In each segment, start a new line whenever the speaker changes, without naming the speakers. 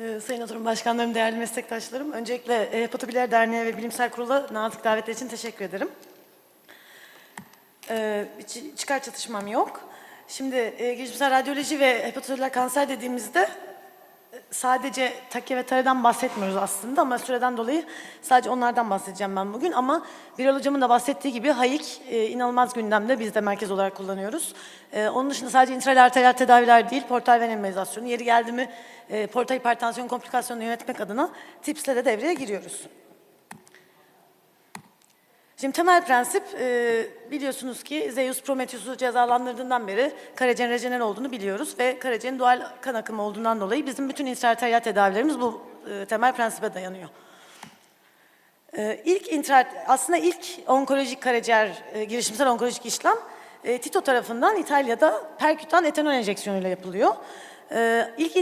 Ee, Sayın Oturum Başkanlarım, değerli meslektaşlarım. Öncelikle Hepatobiler Derneği ve Bilimsel Kurulu'na nazik davetleri için teşekkür ederim. Ee, çı- çıkar çatışmam yok. Şimdi e, radyoloji ve hepatobiler kanser dediğimizde sadece take ve taradan bahsetmiyoruz aslında ama süreden dolayı sadece onlardan bahsedeceğim ben bugün. Ama Birol Hocam'ın da bahsettiği gibi HAIK e, inanılmaz gündemde biz de merkez olarak kullanıyoruz. E, onun dışında sadece intral arteriyel tedaviler değil, portal ven yeri geldi mi e, portal hipertansiyon komplikasyonunu yönetmek adına TIPS'le de devreye giriyoruz. Şimdi temel prensip e, biliyorsunuz ki Zeus Prometheus'u cezalandırdığından beri karaciğer rejener olduğunu biliyoruz ve karaciğerin doğal kan akımı olduğundan dolayı bizim bütün intraarteriyel tedavilerimiz bu e, temel prensibe dayanıyor. E, ilk intra, aslında ilk onkolojik karaciğer e, girişimsel onkolojik işlem Tito tarafından İtalya'da perkütan etanol enjeksiyonuyla yapılıyor. E, ilk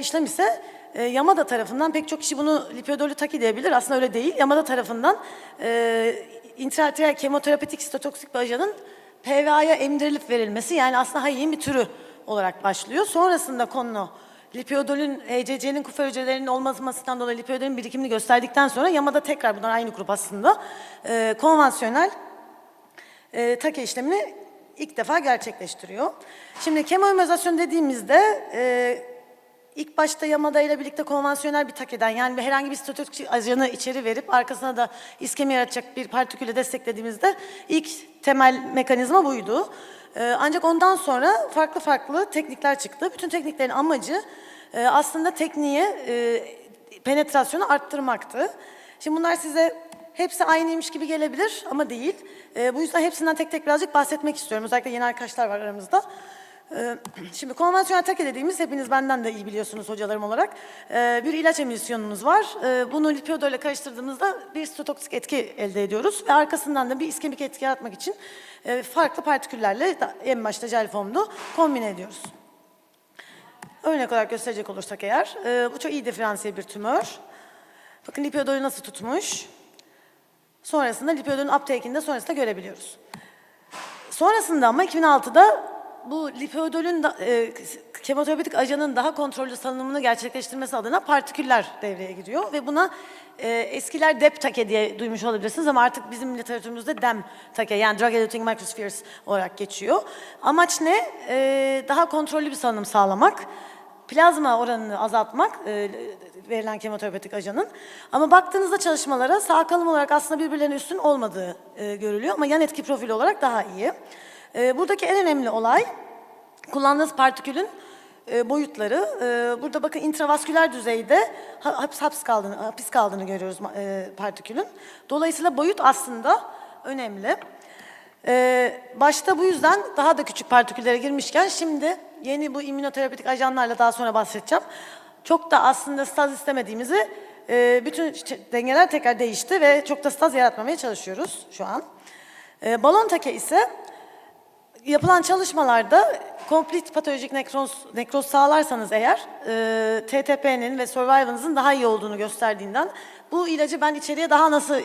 işlem ise Yamada tarafından pek çok kişi bunu lipidolitaki diyebilir. Aslında öyle değil. Yamada tarafından e, intraarteriyel kemoterapetik sitotoksik bir ajanın PVA'ya emdirilip verilmesi yani aslında hayin bir türü olarak başlıyor. Sonrasında konu lipidolün HCC'nin kufer hücrelerinin olmamasından dolayı lipidolün birikimini gösterdikten sonra Yamada tekrar bunlar aynı grup aslında e, konvansiyonel e, take işlemini ilk defa gerçekleştiriyor. Şimdi kemoimizasyon dediğimizde e, ilk başta yamada ile birlikte konvansiyonel bir takeden yani bir herhangi bir statük ajanı içeri verip arkasına da iskemi yaratacak bir partikülü desteklediğimizde ilk temel mekanizma buydu. E, ancak ondan sonra farklı farklı teknikler çıktı. Bütün tekniklerin amacı e, aslında tekniğe e, penetrasyonu arttırmaktı. Şimdi bunlar size hepsi aynıymış gibi gelebilir ama değil. Ee, bu yüzden hepsinden tek tek birazcık bahsetmek istiyorum. Özellikle yeni arkadaşlar var aramızda. Ee, şimdi konvansiyonel take dediğimiz hepiniz benden de iyi biliyorsunuz hocalarım olarak. Ee, bir ilaç emisyonumuz var. Ee, bunu lipido ile karıştırdığımızda bir stotoksik etki elde ediyoruz. Ve arkasından da bir iskemik etki yaratmak için e, farklı partiküllerle en başta jel formda kombine ediyoruz. Örnek olarak gösterecek olursak eğer, e, bu çok iyi diferansiyel bir tümör. Bakın lipidolü nasıl tutmuş. Sonrasında lipidolün uptake'ini de sonrasında görebiliyoruz. Sonrasında ama 2006'da bu lipidolün da, e, kemoterapetik ajanın daha kontrollü salınımını gerçekleştirmesi adına partiküller devreye giriyor ve buna e, eskiler DEP take diye duymuş olabilirsiniz ama artık bizim literatürümüzde DEM take yani Drug Eluting Microspheres olarak geçiyor. Amaç ne? E, daha kontrollü bir salınım sağlamak plazma oranını azaltmak e, verilen kemoterapetik ajanın. Ama baktığınızda çalışmalara sağ kalım olarak aslında birbirlerine üstün olmadığı e, görülüyor ama yan etki profili olarak daha iyi. E, buradaki en önemli olay kullandığınız partikülün e, boyutları. E, burada bakın intravasküler düzeyde ha- hapis, hapis kaldığını, hapis kaldığını görüyoruz e, partikülün. Dolayısıyla boyut aslında önemli. Ee, başta bu yüzden daha da küçük partiküllere girmişken şimdi yeni bu immünoterapetik ajanlarla daha sonra bahsedeceğim. Çok da aslında staz istemediğimizi e, bütün dengeler tekrar değişti ve çok da staz yaratmamaya çalışıyoruz şu an. Ee, balon take ise yapılan çalışmalarda komplit patolojik nekroz, nekroz sağlarsanız eğer e, TTP'nin ve survival'ınızın daha iyi olduğunu gösterdiğinden bu ilacı ben içeriye daha nasıl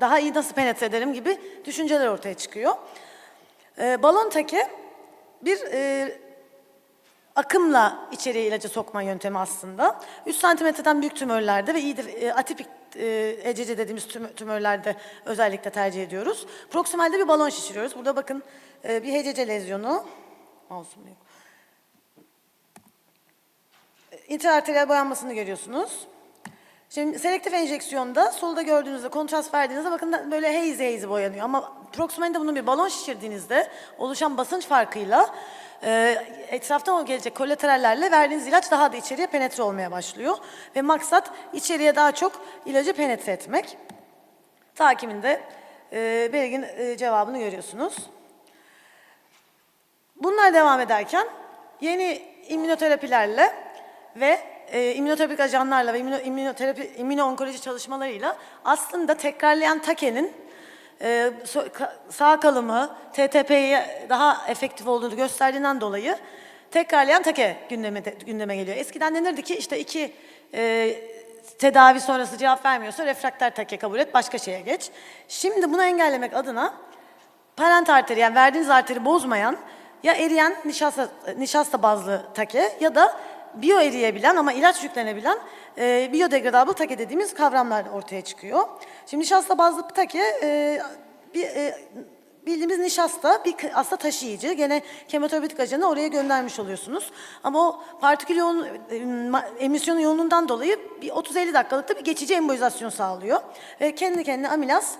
daha iyi nasıl penetre ederim gibi düşünceler ortaya çıkıyor. E, balon take bir e, akımla içeriye ilacı sokma yöntemi aslında. 3 santimetreden büyük tümörlerde ve iyi e, atipik e, ECC dediğimiz tüm- tümörlerde özellikle tercih ediyoruz. Proksimalde bir balon şişiriyoruz. Burada bakın e, bir HCC lezyonu. Olsun yok. İntraarteriyel boyanmasını görüyorsunuz. Şimdi selektif enjeksiyonda solda gördüğünüzde kontrast verdiğinizde bakın böyle hazy hazy boyanıyor. Ama proksimalde bunu bir balon şişirdiğinizde oluşan basınç farkıyla e, etraftan o gelecek kolaterallerle verdiğiniz ilaç daha da içeriye penetre olmaya başlıyor. Ve maksat içeriye daha çok ilacı penetre etmek. Takiminde e, belirgin e, cevabını görüyorsunuz. Bunlar devam ederken yeni immünoterapilerle ve e, immünoterapik ajanlarla ve immüno, immünoterapi, immünoonkoloji çalışmalarıyla aslında tekrarlayan takenin e, ka- sağ kalımı TTP'ye daha efektif olduğunu gösterdiğinden dolayı tekrarlayan take gündeme, de- gündeme geliyor. Eskiden denirdi ki işte iki e, tedavi sonrası cevap vermiyorsa refrakter take kabul et başka şeye geç. Şimdi bunu engellemek adına parent arteri yani verdiğiniz arteri bozmayan ya eriyen nişasta, nişasta bazlı take ya da biyo eriyebilen ama ilaç yüklenebilen e, biyodegradable take dediğimiz kavramlar ortaya çıkıyor. Şimdi nişasta bazlı take e, bir e, bildiğimiz nişasta bir aslında taşıyıcı. Gene kemoterapetik ajanı oraya göndermiş oluyorsunuz. Ama o partikül yoğun, e, emisyon yoğunluğundan dolayı bir 30-50 dakikalıkta bir geçici embolizasyon sağlıyor. Ve kendi kendine amilas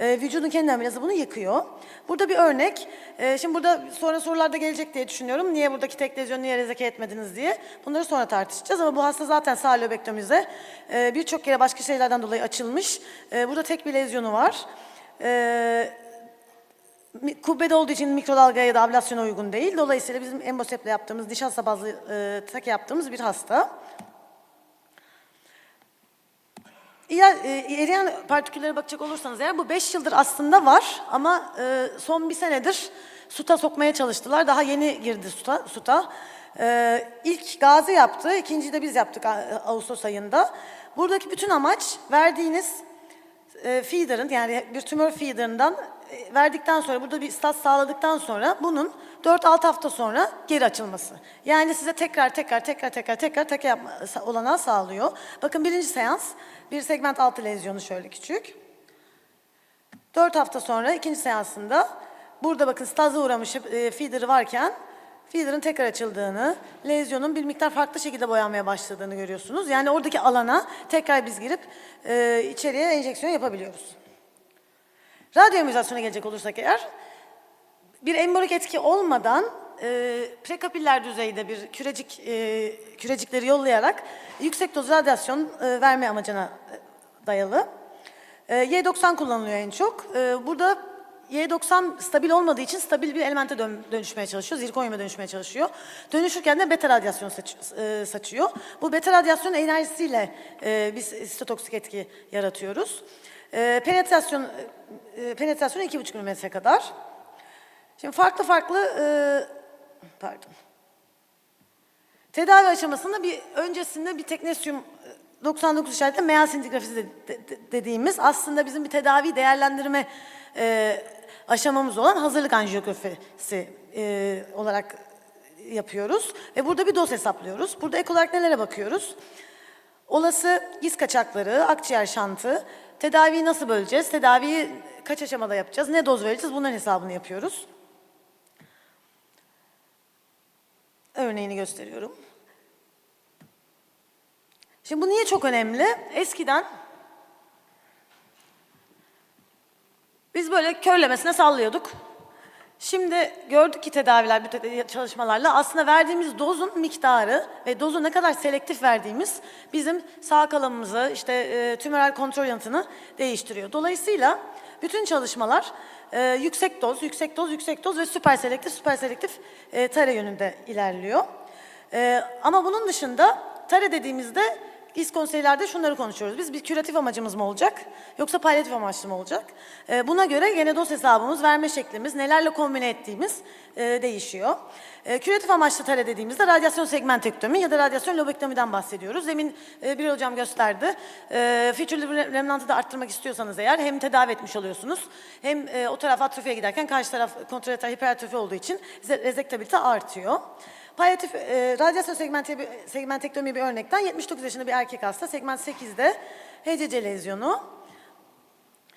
e, vücudun kendi amelası bunu yıkıyor. Burada bir örnek. E, şimdi burada sonra sorularda gelecek diye düşünüyorum. Niye buradaki tek lezyon niye rezeke etmediniz diye. Bunları sonra tartışacağız ama bu hasta zaten sağ lobektomize. E, Birçok kere başka şeylerden dolayı açılmış. E, burada tek bir lezyonu var. E, mi- kubbede olduğu için mikrodalgaya ya da ablasyona uygun değil. Dolayısıyla bizim emboseple yaptığımız, nişasta bazlı e, take yaptığımız bir hasta. Ya, e, eriyen partiküllere bakacak olursanız eğer bu 5 yıldır aslında var ama e, son bir senedir SUTA sokmaya çalıştılar. Daha yeni girdi SUTA. SUTA. E, ilk Gazi yaptı, ikinciyi de biz yaptık Ağustos ayında. Buradaki bütün amaç verdiğiniz e, feeder'ın yani bir tümör feeder'ından e, verdikten sonra burada bir stat sağladıktan sonra bunun 4-6 hafta sonra geri açılması. Yani size tekrar tekrar tekrar tekrar tekrar tekrar yapma olanağı sağlıyor. Bakın birinci seans bir segment altı lezyonu şöyle küçük. 4 hafta sonra ikinci seansında burada bakın staza uğramış e, feeder'ı varken feeder'ın tekrar açıldığını, lezyonun bir miktar farklı şekilde boyanmaya başladığını görüyorsunuz. Yani oradaki alana tekrar biz girip e, içeriye enjeksiyon yapabiliyoruz. Radyoemizasyona gelecek olursak eğer, bir embolik etki olmadan e, prekapiller düzeyde bir kürecik e, kürecikleri yollayarak yüksek doz radyasyon e, verme amacına e, dayalı. E, Y90 kullanılıyor en çok. E, burada Y90 stabil olmadığı için stabil bir elemente dön- dönüşmeye çalışıyor. Zirkonyuma dönüşmeye çalışıyor. Dönüşürken de beta radyasyon saç- e, saçıyor. Bu beta radyasyon enerjisiyle e, biz sitotoksik etki yaratıyoruz. E, penetrasyon e, penetrasyon 2,5 milimetre kadar. Şimdi farklı farklı e, pardon. Tedavi aşamasında bir öncesinde bir teknesyum e, 99 işaretli meyal sintigrafisi de- de- dediğimiz aslında bizim bir tedavi değerlendirme e, aşamamız olan hazırlık anjiyografisi e, olarak yapıyoruz. Ve burada bir doz hesaplıyoruz. Burada ek olarak nelere bakıyoruz? Olası giz kaçakları, akciğer şantı, tedaviyi nasıl böleceğiz, tedaviyi kaç aşamada yapacağız, ne doz vereceğiz bunların hesabını yapıyoruz. Örneğini gösteriyorum. Şimdi bu niye çok önemli? Eskiden biz böyle körlemesine sallıyorduk. Şimdi gördük ki tedaviler, bu çalışmalarla aslında verdiğimiz dozun miktarı ve dozu ne kadar selektif verdiğimiz bizim sağ kalanımızı, işte e, tümöral kontrol yanıtını değiştiriyor. Dolayısıyla bütün çalışmalar e, yüksek doz, yüksek doz, yüksek doz ve süper selektif, süper selektif e, tare yönünde ilerliyor. E, ama bunun dışında tare dediğimizde İS konseylerde şunları konuşuyoruz. Biz bir küratif amacımız mı olacak yoksa palyatif amaçlı mı olacak? Ee, buna göre gene dos hesabımız, verme şeklimiz, nelerle kombine ettiğimiz e, değişiyor. Ee, küratif amaçlı tare dediğimizde radyasyon segmentektomi ya da radyasyon lobektomiden bahsediyoruz. Demin e, bir hocam gösterdi. E, feature remnantı da arttırmak istiyorsanız eğer hem tedavi etmiş oluyorsunuz hem e, o taraf atrofiye giderken karşı taraf kontrolater hipertrofi olduğu için ze- rezektabilite artıyor. Palyatif e, radyasyon segmente, segmentektomi bir örnekten 79 yaşında bir erkek hasta segment 8'de HCC lezyonu.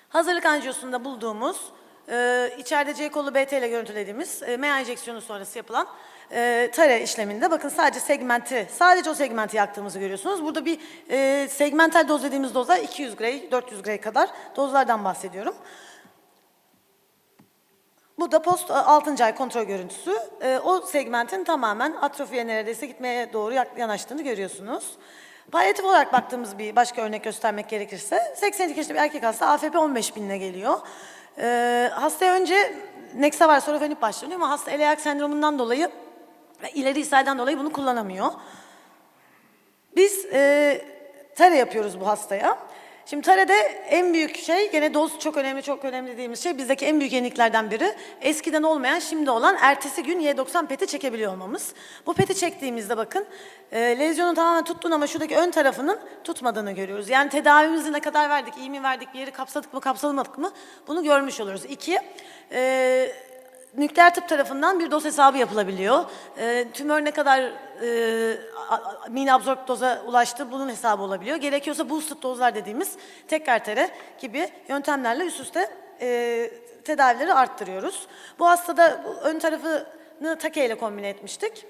Hazırlık anjiyosunda bulduğumuz e, içeride C kolu BT ile görüntülediğimiz e, MA enjeksiyonu sonrası yapılan e, tare işleminde bakın sadece segmenti, sadece o segmenti yaktığımızı görüyorsunuz. Burada bir e, segmental doz dediğimiz dozlar 200 gray, 400 gray kadar dozlardan bahsediyorum. Bu da post 6. ay kontrol görüntüsü. Ee, o segmentin tamamen atrofiye neredeyse gitmeye doğru yanaştığını görüyorsunuz. Palyatif olarak baktığımız bir başka örnek göstermek gerekirse 82 yaşında bir erkek hasta AFP 15 binine geliyor. Ee, hastaya önce Nexa var sorofenip başlanıyor ama hasta el ayak sendromundan dolayı ileri ishalden dolayı bunu kullanamıyor. Biz e, tare yapıyoruz bu hastaya. Şimdi tarede en büyük şey, gene doz çok önemli, çok önemli dediğimiz şey bizdeki en büyük yeniliklerden biri. Eskiden olmayan, şimdi olan ertesi gün Y90 peti çekebiliyor olmamız. Bu peti çektiğimizde bakın, e, lezyonun tamamen tuttuğunu ama şuradaki ön tarafının tutmadığını görüyoruz. Yani tedavimizi ne kadar verdik, iyi mi verdik, bir yeri kapsadık mı, kapsamadık mı bunu görmüş oluruz. İki, e, nükleer tıp tarafından bir doz hesabı yapılabiliyor. E, tümör ne kadar e, mini absorb doza ulaştı bunun hesabı olabiliyor. Gerekiyorsa boosted dozlar dediğimiz tekrar tere gibi yöntemlerle üst üste e, tedavileri arttırıyoruz. Bu hastada ön tarafını take ile kombine etmiştik.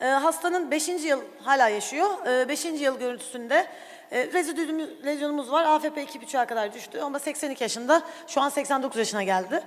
Ee, hastanın 5. yıl hala yaşıyor. 5. yıl görüntüsünde e, rezidüdümüz- lezyonumuz var. AFP 2,5'a kadar düştü ama 82 yaşında. Şu an 89 yaşına geldi.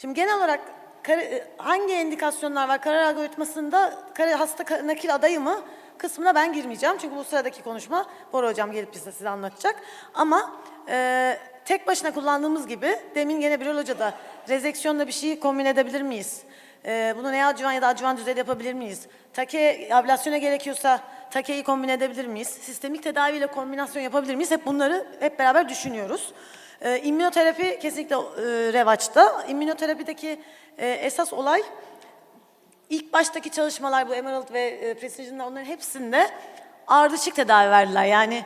Şimdi genel olarak e, hangi endikasyonlar var karar algoritmasında hasta nakil adayı mı kısmına ben girmeyeceğim. Çünkü bu sıradaki konuşma Bora Hocam gelip bize size anlatacak. Ama e, tek başına kullandığımız gibi demin gene Birol Hoca da rezeksiyonla bir şeyi kombine edebilir miyiz? E, bunu neoadjuvan ya da adjuvan düzeyde yapabilir miyiz? Take ablasyona gerekiyorsa takeyi kombine edebilir miyiz? Sistemik tedaviyle kombinasyon yapabilir miyiz? Hep bunları hep beraber düşünüyoruz. Ee, immünoterapi kesinlikle e, revaçta. İmmünoterapideki e, esas olay ilk baştaki çalışmalar bu Emerald ve e, Precision'da onların hepsinde ardışık tedavi verdiler. Yani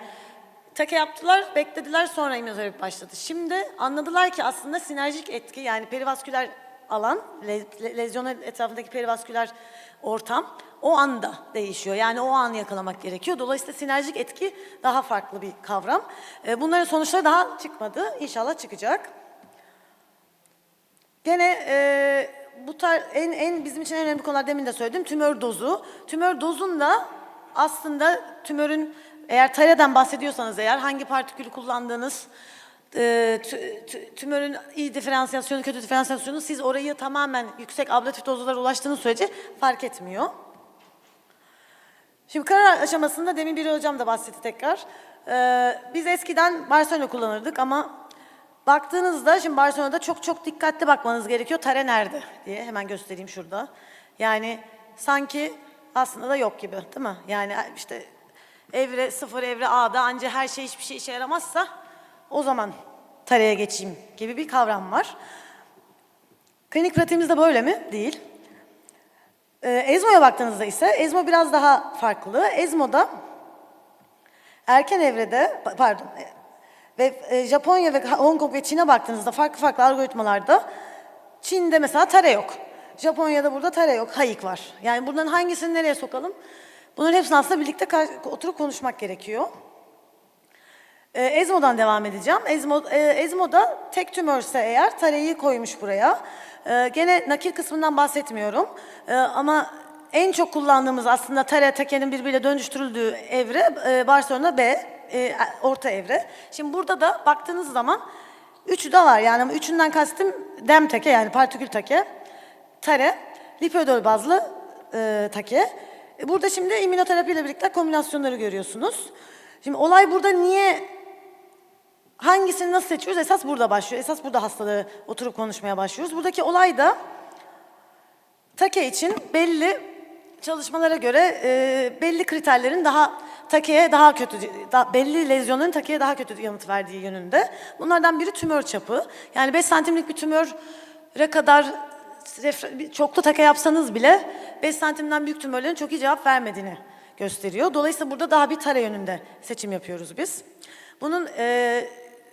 take yaptılar, beklediler sonra immünoterapi başladı. Şimdi anladılar ki aslında sinerjik etki yani perivasküler alan, le- le- lezyonun etrafındaki perivasküler ortam o anda değişiyor. Yani o anı yakalamak gerekiyor. Dolayısıyla sinerjik etki daha farklı bir kavram. E, Bunların sonuçları daha çıkmadı. İnşallah çıkacak. Gene e, bu tar en, en bizim için en önemli konular demin de söyledim tümör dozu. Tümör dozunda aslında tümörün eğer tareden bahsediyorsanız eğer hangi partikülü kullandığınız e, tü- tü- tümörün iyi diferansiyasyonu kötü diferansiyasyonu siz orayı tamamen yüksek ablatif dozlara ulaştığınız sürece fark etmiyor. Şimdi karar aşamasında demin bir hocam da bahsetti tekrar. Ee, biz eskiden Barcelona kullanırdık ama baktığınızda şimdi Barcelona'da çok çok dikkatli bakmanız gerekiyor. Tare nerede diye hemen göstereyim şurada. Yani sanki aslında da yok gibi değil mi? Yani işte evre sıfır evre A'da anca her şey hiçbir şey işe yaramazsa o zaman tareye geçeyim gibi bir kavram var. Klinik pratiğimizde böyle mi? Değil. Ee, Ezmo'ya baktığınızda ise Ezmo biraz daha farklı. Ezmo'da erken evrede pa- pardon e, ve e, Japonya ve Hong Kong ve Çin'e baktığınızda farklı farklı algoritmalarda Çin'de mesela tare yok. Japonya'da burada tare yok, hayık var. Yani bunların hangisini nereye sokalım? Bunların hepsini aslında birlikte oturup konuşmak gerekiyor. Ee, Ezmo'dan devam edeceğim. Ezmo, e, Ezmo'da tek tümörse eğer tareyi koymuş buraya. Ee, gene nakil kısmından bahsetmiyorum. Ee, ama en çok kullandığımız aslında tare tekenin birbiriyle dönüştürüldüğü evre e, Barcelona B, e, orta evre. Şimdi burada da baktığınız zaman üçü de var. Yani üçünden kastım dem teke yani partikül take, tare, lipödol bazlı e, take. E, Burada şimdi immünoterapiyle birlikte kombinasyonları görüyorsunuz. Şimdi olay burada niye hangisini nasıl seçiyoruz? Esas burada başlıyor. Esas burada hastalığı oturup konuşmaya başlıyoruz. Buradaki olay da take için belli çalışmalara göre e, belli kriterlerin daha takeye daha kötü, da, belli lezyonların takeye daha kötü yanıt verdiği yönünde. Bunlardan biri tümör çapı. Yani 5 santimlik bir tümöre kadar çoklu take yapsanız bile 5 santimden büyük tümörlerin çok iyi cevap vermediğini gösteriyor. Dolayısıyla burada daha bir tare yönünde seçim yapıyoruz biz. Bunun e,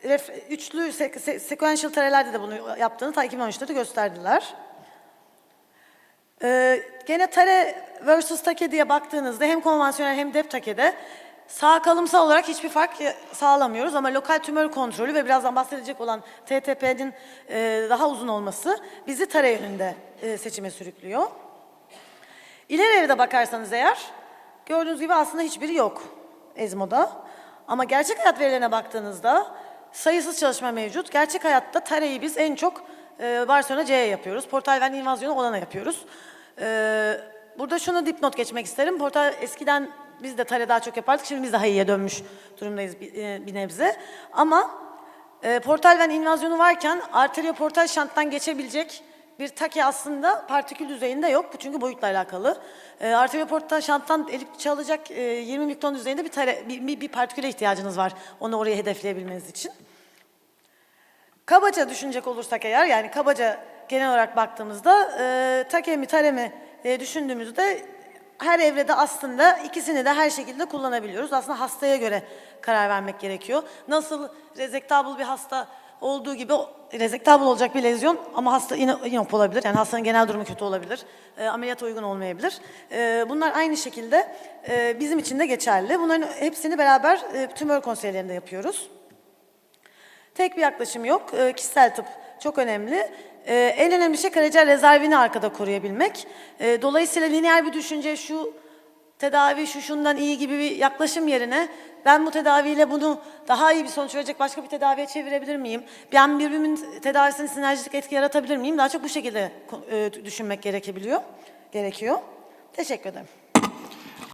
ref- üçlü sek- se- sequential tarelerde de bunu yaptığını ta 2013'te de gösterdiler. Ee, gene tare versus take diye baktığınızda hem konvansiyonel hem dep take'de sağ kalımsal olarak hiçbir fark ya- sağlamıyoruz ama lokal tümör kontrolü ve birazdan bahsedecek olan TTP'nin e, daha uzun olması bizi tare yönünde e, seçime sürüklüyor. İleri evrede bakarsanız eğer gördüğünüz gibi aslında hiçbiri yok Ezmo'da. Ama gerçek hayat verilerine baktığınızda sayısız çalışma mevcut. Gerçek hayatta tareyi biz en çok e, Barcelona C'ye yapıyoruz. Portal ven invazyonu olana yapıyoruz. E, burada şunu dipnot geçmek isterim. Portal eskiden biz de tare daha çok yapardık. Şimdi biz de hayıya dönmüş durumdayız bir, e, bir nebze. Ama e, portal ven invazyonu varken arterioportal şanttan geçebilecek bir take aslında partikül düzeyinde yok. Bu çünkü boyutla alakalı. E, arterioportal şanttan elip çalacak e, 20 mikron düzeyinde bir, tare, bir, bir, bir partiküle ihtiyacınız var. Onu oraya hedefleyebilmeniz için. Kabaca düşünecek olursak eğer yani kabaca genel olarak baktığımızda e, take mi tare mi e, düşündüğümüzde her evrede aslında ikisini de her şekilde kullanabiliyoruz. Aslında hastaya göre karar vermek gerekiyor. Nasıl rezektabl bir hasta olduğu gibi rezektabel olacak bir lezyon ama hasta ino- inop olabilir. Yani hastanın genel durumu kötü olabilir. E, ameliyata uygun olmayabilir. E, bunlar aynı şekilde e, bizim için de geçerli. Bunların hepsini beraber e, tümör konseylerinde yapıyoruz. Tek bir yaklaşım yok. E, kişisel tıp çok önemli. E, en önemli şey karaciğer rezervini arkada koruyabilmek. E, dolayısıyla lineer bir düşünce şu tedavi şu şundan iyi gibi bir yaklaşım yerine ben bu tedaviyle bunu daha iyi bir sonuç verecek başka bir tedaviye çevirebilir miyim? Ben birbirimin tedavisine sinerjik etki yaratabilir miyim? Daha çok bu şekilde e, düşünmek gerekebiliyor, gerekiyor. Teşekkür ederim.